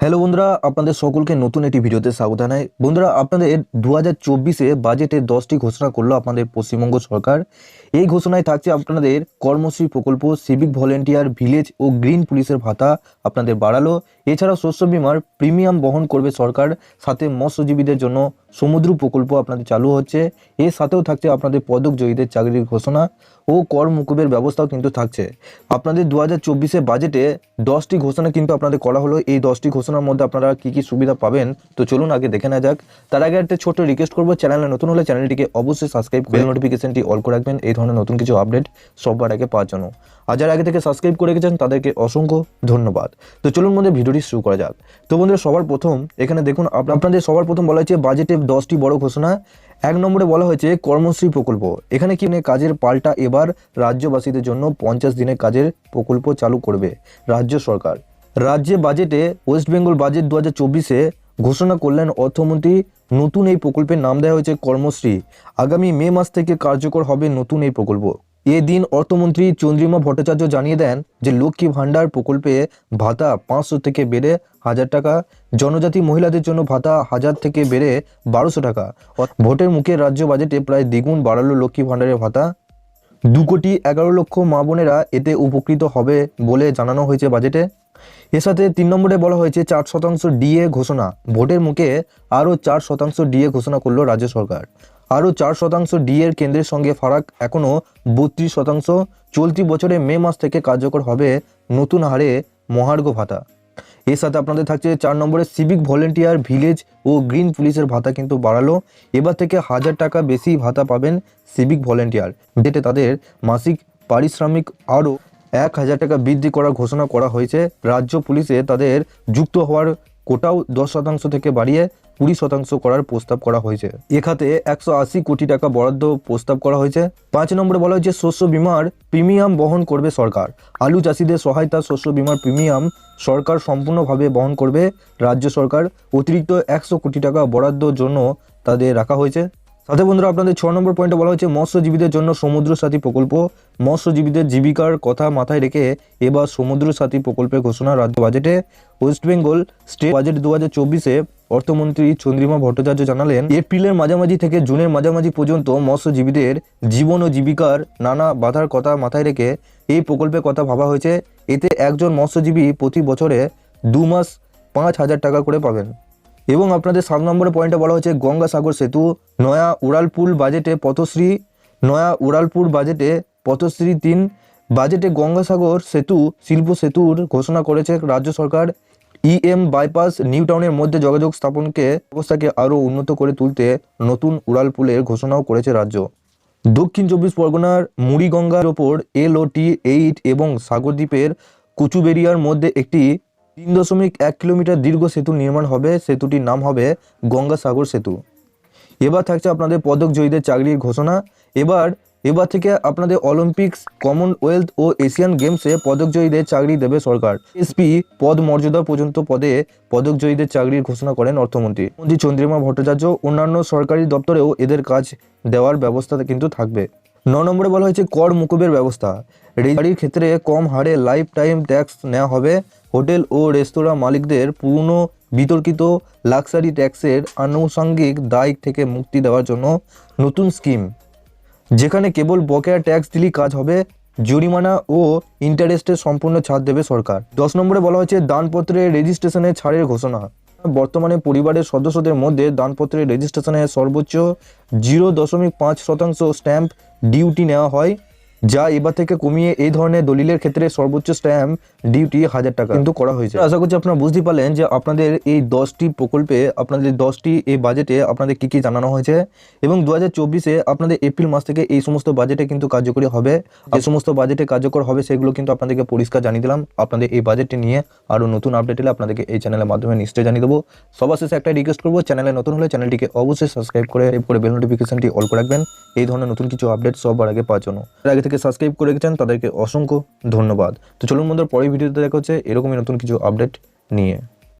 Hello বন্ধুরা, আপনাদের সকলকে নতুন একটি ভিডিওতে স্বাগত জানাই। বন্ধুরা, আপনাদের দু হাজার চব্বিশে বাজেটে দশটি ঘোষণা করল আপনাদের পশ্চিমবঙ্গ সরকার। এই ঘোষণায় থাকছে আপনাদের কর্মশ্রী প্রকল্প সিভিক ভলেন্টিয়ার ভিলেজ ও গ্রিন পুলিশের ভাতা আপনাদের বাড়ালো। এছাড়া শস্য বিমার প্রিমিয়াম বহন করবে সরকার। সাথে মৎস্যজীবীদের জন্য সমুদ্র প্রকল্প আপনাদের চালু হচ্ছে। এর সাথেও থাকছে আপনাদের পদক জয়ীদের চাকরির ঘোষণা। ও কর মুকুবের ব্যবস্থাও কিন্তু থাকছে। আপনাদের দু হাজার চব্বিশে বাজেটে দশটি ঘোষণা কিন্তু আপনাদের করা হলো। এই দশটি ঘোষণার মধ্যে আপনারা কি কি সুবিধা পাবেন? তো চলুন আগে দেখে নেওয়া যাক। তার আগে একটা ছোট্ট রিকোয়েস্ট করব। চ্যানেলে নতুন হলে চ্যানেলটিকে অবশ্যই সাবস্ক্রাইব করে নোটিফিকেশনটি অল করে রাখবেন। এই ধরনের নতুন কিছু আপডেট সবার আগে পাওয়ার জন্য। আর যারা আগে থেকে সাবস্ক্রাইব করে রেখেছেন তাদেরকে অসংখ্য ধন্যবাদ। তো চলুন মধ্যে ভিডিওটি শুরু করা যাক। তো বন্ধুরা সবার প্রথম এখানে দেখুন আপ- আপনাদের সবার প্রথম বলা হয়েছে বাজেটে দশটি বড় ঘোষণা। এক নম্বরে বলা হয়েছে কর্মশ্রী প্রকল্প। এখানে কি মানে কাজের পাল্টা এবার রাজ্যবাসীদের জন্য পঞ্চাশ দিনের কাজের প্রকল্প চালু করবে রাজ্য সরকার। রাজ্যে বাজেটে ওয়েস্ট বেঙ্গল বাজেট দু হাজার চব্বিশে ঘোষণা করলেন অর্থমন্ত্রী, নতুন এই প্রকল্পের নাম দেওয়া হয়েছে কর্মশ্রী। আগামী মে মাস থেকে কার্যকর হবে নতুন এই প্রকল্প। এদিন অর্থমন্ত্রী চন্দ্রিমা ভট্টাচার্য জানিয়ে দেন যে লক্ষ্মী ভাণ্ডার প্রকল্পে ভাতা পাঁচশো থেকে বেড়ে হাজার টাকা, জনজাতি মহিলাদের জন্য ভাতা হাজার থেকে বেড়ে বারোশো টাকা। ভোটের মুখে রাজ্য বাজেটে প্রায় দ্বিগুণ বাড়ালো লক্ষ্মী ভাণ্ডারের ভাতা। দু কোটি এগারো লক্ষ মা বোনেরা এতে উপকৃত হবে বলে জানানো হয়েছে বাজেটে। এর সাথে তিন নম্বরে বলা হয়েছে, চার শতাংশ ডিএ ঘোষণা। ভোটের মুখে আরও চার শতাংশ ডিএ ঘোষণা করল রাজ্য সরকার। আরও চার শতাংশ ডিএর কেন্দ্রের সঙ্গে ফারাক এখনও বত্রিশ শতাংশ। চলতি বছরে মে মাস থেকে কার্যকর হবে নতুন হারে মহার্ঘ ভাতা। এর সাথে আপনাদের থাকছে চার নম্বরে সিভিক ভলেন্টিয়ার, ভিলেজ ও গ্রিন পুলিশের ভাতা কিন্তু বাড়ালো। এবার থেকে হাজার টাকা বেশি ভাতা পাবেন সিভিক ভলেন্টিয়ার যেটা তাদের মাসিক পারিশ্রমিক আরও এক হাজার টাকা বৃদ্ধি করার ঘোষণা করা হয়েছে। রাজ্য পুলিশে তাদের যুক্ত হওয়ার কোটাও দশ শতাংশ থেকে বাড়িয়ে কুড়ি শতাংশ করার প্রস্তাব করা হয়েছে। এ খাতে একশো আশি কোটি টাকা বরাদ্দ প্রস্তাব করা হয়েছে। পাঁচ নম্বরে বলা হয়েছে, শস্য বিমার প্রিমিয়াম বহন করবে সরকার। আলু চাষিদের সহায়তা শস্য বিমার প্রিমিয়াম সরকার সম্পূর্ণভাবে বহন করবে রাজ্য সরকার। অতিরিক্ত একশো কোটি টাকা বরাদ্দর জন্য তাদের রাখা হয়েছে। সাথে বন্ধুরা, আপনাদের ছ নম্বর পয়েন্টে বলা হয়েছে, মৎস্যজীবীদের জন্য সমুদ্র সাথী প্রকল্প। মৎস্যজীবীদের জীবিকার কথা মাথায় রেখে এবার সমুদ্র সাথী প্রকল্পের ঘোষণা রাজ্য বাজেটে ওয়েস্ট বেঙ্গল স্টেট বাজেট দু হাজার চব্বিশে অর্থমন্ত্রী চন্দ্রিমা ভট্টাচার্য জানালেন, এপ্রিলের মাঝামাঝি থেকে জুনের মাঝামাঝি পর্যন্ত মৎস্যজীবীদের জীবন ও জীবিকার নানা বাধার কথা মাথায় রেখে এই প্রকল্পের কথা ভাবা হয়েছে। এতে একজন মৎস্যজীবী প্রতি বছরে দু মাস পাঁচ হাজার টাকা করে পাবেন। এবং আপনাদের সাত নম্বরের পয়েন্টে বলা হচ্ছে গঙ্গাসাগর সেতু, নয়া উড়ালপুল বাজেটে পথশ্রী, নয়া উড়ালপুর বাজেটে পথশ্রী তিন, বাজেটে গঙ্গাসাগর সেতু, শিল্প সেতুর ঘোষণা করেছে রাজ্য সরকার। ইএম বাইপাস নিউ টাউনের মধ্যে যোগাযোগ স্থাপনকে অবস্থাকে আরও উন্নত করে তুলতে নতুন উড়ালপুলের ঘোষণাও করেছে রাজ্য। দক্ষিণ চব্বিশ পরগনার মুড়িগঙ্গার ওপর এল এলওটি এইট এবং সাগরদ্বীপের কুচুবেরিয়ার মধ্যে একটি তিন দশমিক এক কিলোমিটার দীর্ঘ সেতু নির্মাণ হবে। সেতুটির নাম হবে গঙ্গাসাগর সেতু। এবার থাকছে আপনাদের পদক জয়ীদের চাকরির ঘোষণা। এবার এবার থেকে আপনাদের অলিম্পিক্স, কমনওয়েলথ ও এশিয়ান গেমসে পদক জয়ীদের চাকরি দেবে সরকার। এসপি পদ মর্যাদা পর্যন্ত পদে পদক জয়ীদের চাকরির ঘোষণা করেন অর্থমন্ত্রী। মন্ত্রী চন্দ্রিমা ভট্টাচার্য অন্যান্য সরকারি দপ্তরেও এদের কাজ দেওয়ার ব্যবস্থা কিন্তু থাকবে। ন নম্বরে বলা হয়েছে, কর মুকুবের ব্যবস্থা। রেলগাড়ির ক্ষেত্রে কম হারে লাইফ টাইম ট্যাক্স নেওয়া হবে। হোটেল ও রেস্তোরাঁ মালিকদের পুরনো বিতর্কিত লাক্সারি ট্যাক্সের আনুষঙ্গিক দায় থেকে মুক্তি দেওয়ার জন্য নতুন স্কিম। যেখানে কেবল বকেয়া ট্যাক্স দিলেই কাজ হবে, জরিমানা ও ইন্টারেস্টের সম্পূর্ণ ছাড় দেবে সরকার। দশ নম্বরে বলা হয়েছে, দানপত্রে রেজিস্ট্রেশনের ছাড়ের ঘোষণা। বর্তমানে পরিবারের সদস্যদের মধ্যে দানপত্রের রেজিস্ট্রেশনে সর্বোচ্চ জিরো দশমিক পাঁচ শতাংশ স্ট্যাম্প ডিউটি নেওয়া হয়। যা এবার থেকে কমিয়ে এই ধরনের দলিলের ক্ষেত্রে সর্বোচ্চ স্ট্যাম্প ডিউটি হাজার টাকা কিন্তু করা হয়েছে। আশা করছি আপনারা বুঝতে পারলেন যে আপনাদের এই দশটি প্রকল্পে, আপনাদের দশটি এই বাজেটে আপনাদের কি কি জানানো হয়েছে এবং দু হাজার চব্বিশে আপনাদের এপ্রিল মাস থেকে এই সমস্ত বাজেটে কিন্তু কার্যকরী হবে। যে সমস্ত বাজেটে কার্যকর হবে সেগুলো কিন্তু আপনাদেরকে পরিষ্কার জানিয়ে দিলাম। আপনাদের এই বাজেটটি নিয়ে আরও নতুন আপডেট এলে আপনাদেরকে এই চ্যানেলের মাধ্যমে নিশ্চয়ই জানিয়ে দেবো। সবার শেষে একটা রিকোয়েস্ট করব চ্যানেলে নতুন হলে চ্যানেলটিকে অবশ্যই সাবস্ক্রাইব করে করে বেল নোটিফিকেশনটি অল করে রাখবেন। এই ধরনের নতুন কিছু আপডেট সবার আগে পাওয়ার জন্য। আগে থেকে সাবস্ক্রাইব করে রেখেছেন, তাদেরকে অসংখ্য ধন্যবাদ। তো চলুন বন্ধুরা, পরের ভিডিওতে দেখা হচ্ছে এরকমই নতুন কিছু আপডেট নিয়ে।